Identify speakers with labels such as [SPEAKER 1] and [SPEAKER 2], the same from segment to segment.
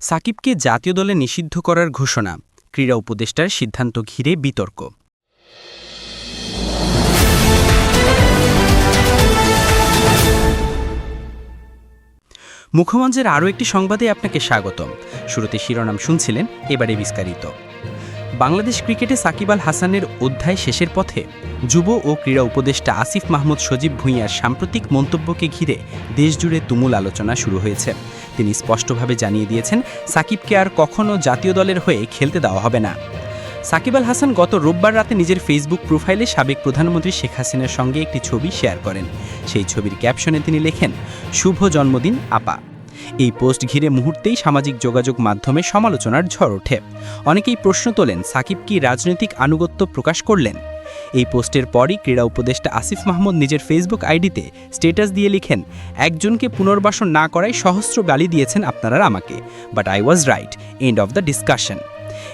[SPEAKER 1] সাকিবকে জাতীয় দলে নিষিদ্ধ করার ঘোষণা। ক্রীড়া উপদেষ্টার সিদ্ধান্ত ঘিরে বিতর্ক। মুখমঞ্চের আরও একটি সংবাদে আপনাকে স্বাগতম। শুরুতে শিরোনাম শুনছিলেন এবারে বিস্তারিত। বাংলাদেশ ক্রিকেটে সাকিব আল হাসানের অধ্যায় শেষের পথে যুব ও ক্রীড়া উপদেষ্টা আসিফ মাহমুদ সজীব ভূঁইয়ার সাম্প্রতিক মন্তব্যকে ঘিরে দেশজুড়ে তুমুল আলোচনা শুরু হয়েছে। তিনি স্পষ্টভাবে জানিয়ে দিয়েছেন, সাকিবকে আর কখনও জাতীয় দলের হয়ে খেলতে দেওয়া হবে না। সাকিব আল হাসান গত রোববার রাতে নিজের ফেসবুক প্রোফাইলে সাবেক প্রধানমন্ত্রী শেখ হাসিনার সঙ্গে একটি ছবি শেয়ার করেন। সেই ছবির ক্যাপশনে তিনি লেখেন, শুভ জন্মদিন, আপা। এই পোস্ট ঘিরে মুহূর্তেই সামাজিক যোগাযোগ মাধ্যমে সমালোচনার ঝড় ওঠে। অনেকেই প্রশ্ন তোলেন, সাকিব কি রাজনৈতিক আনুগত্য প্রকাশ করলেন? এই পোস্টের পরই ক্রীড়া উপদেষ্টা আসিফ মাহমুদ নিজের ফেসবুক আইডিতে স্টেটাস দিয়ে লিখেন, একজনকে পুনর্বাসন না করায় সহস্র গালি দিয়েছেন আপনারা আমাকে but I was right end of the discussion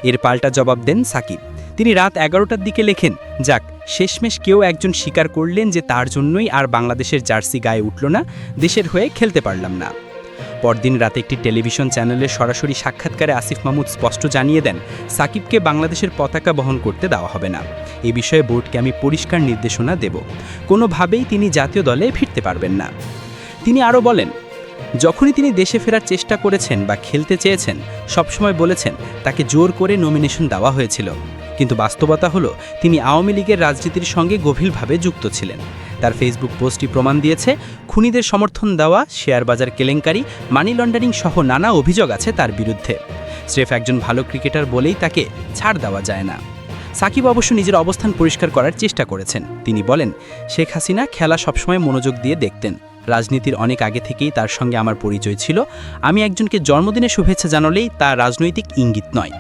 [SPEAKER 1] এর পাল্টা জবাব দেন সাকিব। তিনি রাত এগারোটার দিকে লেখেন, যাক, শেষমেশ কেউ একজন স্বীকার করলেন যে তার জন্যই আর বাংলাদেশের জার্সি গায়ে উঠল না, দেশের হয়ে খেলতে পারলাম না। পরদিন রাতে একটি টেলিভিশন চ্যানেলে সরাসরি সাক্ষাৎকারে আসিফ মাহমুদ স্পষ্ট জানিয়ে দেন, সাকিবকে বাংলাদেশের পতাকা বহন করতে দেওয়া হবে না। এ বিষয়ে বোর্ডকে আমি পরিষ্কার নির্দেশনা দেব। কোনোভাবেই তিনি জাতীয় দলে ফিরতে পারবেন না। তিনি আরও বলেন, যখনই তিনি দেশে ফেরার চেষ্টা করেছেন বা খেলতে চেয়েছেন, সবসময় বলেছেন তাকে জোর করে নমিনেশন দেওয়া হয়েছিল। কিন্তু বাস্তবতা হলো, তিনি আওয়ামী লীগের রাজনীতির সঙ্গে গভীরভাবে যুক্ত ছিলেন। তার ফেসবুক পোস্টটি প্রমাণ দিয়েছে। খুনিদের সমর্থন দেওয়া, শেয়ার বাজার কেলেঙ্কারি, মানি লন্ডারিং সহ নানা অভিযোগ আছে তার বিরুদ্ধে। স্রেফ একজন ভালো ক্রিকেটার বলেই তাকে ছাড় দেওয়া যায় না। সাকিব অবশ্য নিজের অবস্থান পরিষ্কার করার চেষ্টা করেছেন। তিনি বলেন, শেখ হাসিনা খেলা সবসময় মনোযোগ দিয়ে দেখতেন। রাজনীতির অনেক আগে থেকেই তার সঙ্গে আমার পরিচয় ছিল। আমি একজনকে জন্মদিনে শুভেচ্ছা জানালেই তা রাজনৈতিক ইঙ্গিত নয়।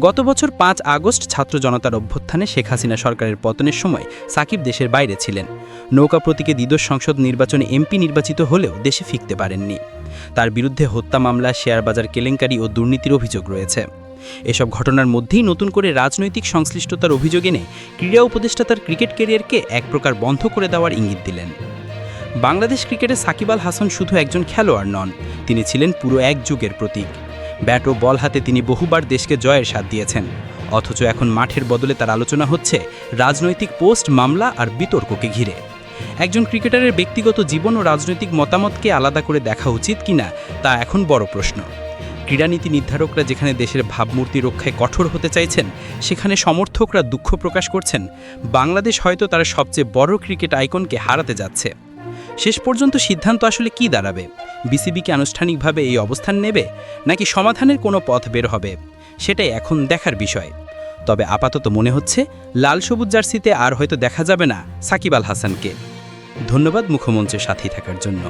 [SPEAKER 1] গত বছর পাঁচ আগস্ট ছাত্র জনতার অভ্যুত্থানে শেখ হাসিনা সরকারের পতনের সময় সাকিব দেশের বাইরে ছিলেন। নৌকা প্রতীকে দ্বিদশ সংসদ নির্বাচনে এমপি নির্বাচিত হলেও দেশে ফিরতে পারেননি। তার বিরুদ্ধে হত্যা মামলা শেয়ার বাজার কেলেঙ্কারি ও দুর্নীতির অভিযোগ রয়েছে। এসব ঘটনার মধ্যেই নতুন করে রাজনৈতিক সংশ্লিষ্টতার অভিযোগ এনে ক্রীড়া উপদেষ্টা তার ক্রিকেট ক্যারিয়ারকে এক প্রকার বন্ধ করে দেওয়ার ইঙ্গিত দিলেন। বাংলাদেশ ক্রিকেটে সাকিব আল হাসান শুধু একজন খেলোয়াড় নন, তিনি ছিলেন পুরো এক যুগের প্রতীক। ব্যাট ও বল হাতে তিনি বহুবার দেশকে জয়ের স্বাদ দিয়েছেন। অথচ এখন মাঠের বদলে তার আলোচনা হচ্ছে রাজনৈতিক পোস্ট, মামলা আর বিতর্ককে ঘিরে। একজন ক্রিকেটারের ব্যক্তিগত জীবন ও রাজনৈতিক মতামতকে আলাদা করে দেখা উচিত কিনা, তা এখন বড় প্রশ্ন। ক্রীড়ানীতি নির্ধারকরা যেখানে দেশের ভাবমূর্তি রক্ষায় কঠোর হতে চাইছেন, সেখানে সমর্থকরা দুঃখ প্রকাশ করছেন। বাংলাদেশ হয়তো তার সবচেয়ে বড় ক্রিকেট আইকনকে হারাতে যাচ্ছে। শেষ পর্যন্ত সিদ্ধান্ত আসলে কি দাঁড়াবে? বিসিবি কি আনুষ্ঠানিকভাবে এই অবস্থান নেবে? নাকি সমাধানের কোনো পথ বের হবে? সেটাই এখন দেখার বিষয়। তবে আপাতত মনে হচ্ছে, লাল সবুজ জার্সিতে আর হয়তো দেখা যাবে না সাকিব আল হাসানকে। ধন্যবাদ মুখ্যমন্ত্রীর সাথেই থাকার জন্য।